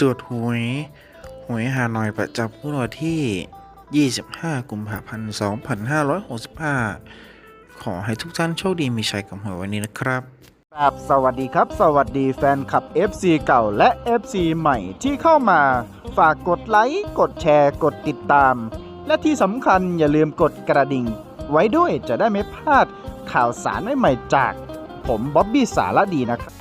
ตรวจหวย หวยฮานอยประจำงวดวันที่ 25 กุมภาพันธ์ 2565 ขอให้ทุกท่านโชคดีมีชัยกับหวยวันนี้นะครับครับสวัสดีครับ สวัสดีแฟนคลับ FC เก่าและ FC ใหม่ที่เข้ามา ฝากกดไลค์กดแชร์กดติดตาม และที่สำคัญอย่าลืมกดกระดิ่ง ไว้ด้วยจะได้ไม่พลาดข่าวสารใหม่ๆจาก ผมบ๊อบบี้สารดีนะครับ